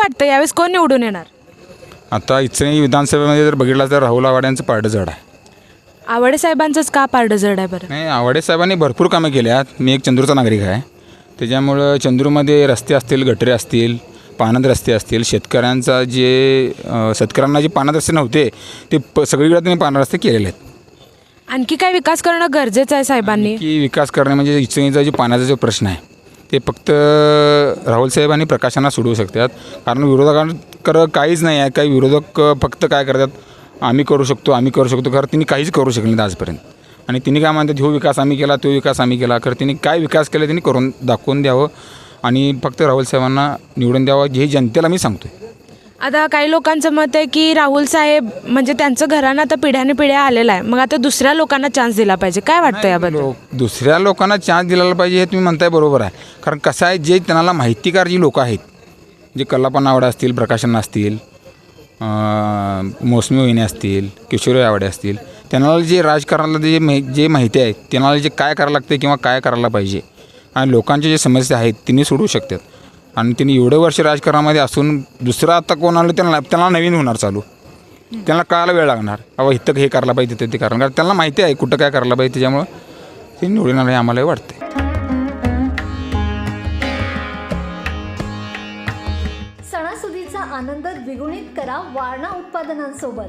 वाटतं यावेळेस कोण निवडून येणार? आता इचणी विधानसभेमध्ये जर बघितलं तर राहुल आवाड्यांचं पारडं जड आहे. आवडे साहेबांचंच का पारडं जड आहे बरं? नाही आवाडे साहेबांनी भरपूर कामं केली आहेत. मी एक चंद्रूचा नागरिक आहे. त्याच्यामुळं चंद्रूमध्ये रस्ते असतील गटरे असतील पाण्यात रस्ते असतील शेतकऱ्यांचा जे अ, शेतकऱ्यांना जे पाण्यात रस्ते नव्हते ते प सगळीकडे त्यांनी पाण्यात रस्ते केलेले आहेत. आणखी काय विकास करणं गरजेचं आहे साहेबांनी? की विकास करणे म्हणजे इचणीचा जो पाण्याचा जो प्रश्न आहे ते फक्त राहुल साहेब आणि प्रकाशांना सोडवू शकतात. कारण विरोधकांकडं काहीच नाही आहे. काही विरोधक फक्त काय करतात आम्ही करू शकतो आम्ही करू शकतो. खरं तिने काहीच करू शकले नाही आजपर्यंत. आणि तिने काय म्हणतात हो विकास आम्ही केला तो विकास आम्ही केला. खरं तिने काय विकास केला त्यांनी करून दाखवून द्यावं. आणि फक्त राहुल साहेबांना निवडून द्यावं हे जनतेला मी सांगतो आता काही लोकांचं मत आहे की राहुल साहेब म्हणजे त्यांचं घराणं आता पिढ्याने पिढ्या आलेलं आहे. मग आता दुसऱ्या लोकांना चान्स दिला पाहिजे. काय वाटतं याबद्दल? लोक दुसऱ्या लोकांना चान्स दिला पाहिजे हे तुम्ही म्हणताय बरोबर आहे. कारण कसं आहे जे त्यांना माहितीकार जी लोक आहेत जे कल्लापा नावडे असतील प्रकाशन असतील अं, मोसमी वहिनी असतील किशोरी आवडे असतील त्यांना जे राजकारणाला जे माहि जे माहिती आहे त्यांना जे काय करायला लागते किंवा काय करायला पाहिजे आणि लोकांच्या जे समस्या आहेत तिने सोडवू शकतात. आणि त्यांनी एवढे वर्ष राजकारणामध्ये असून दुसरं आता कोण आलं त्यांना त्यांना नवीन होणार चालू. त्यांना कळायला वेळ लागणार. अहो इथं हे करायला पाहिजे तिथं ते कारण कारण त्यांना माहिती आहे कुठं काय करायला पाहिजे त्याच्यामुळं ते निवडणार हे आम्हालाही वाटते सणासुदीचा आनंद द्विगुणित करा वारणा उत्पादनांसोबत.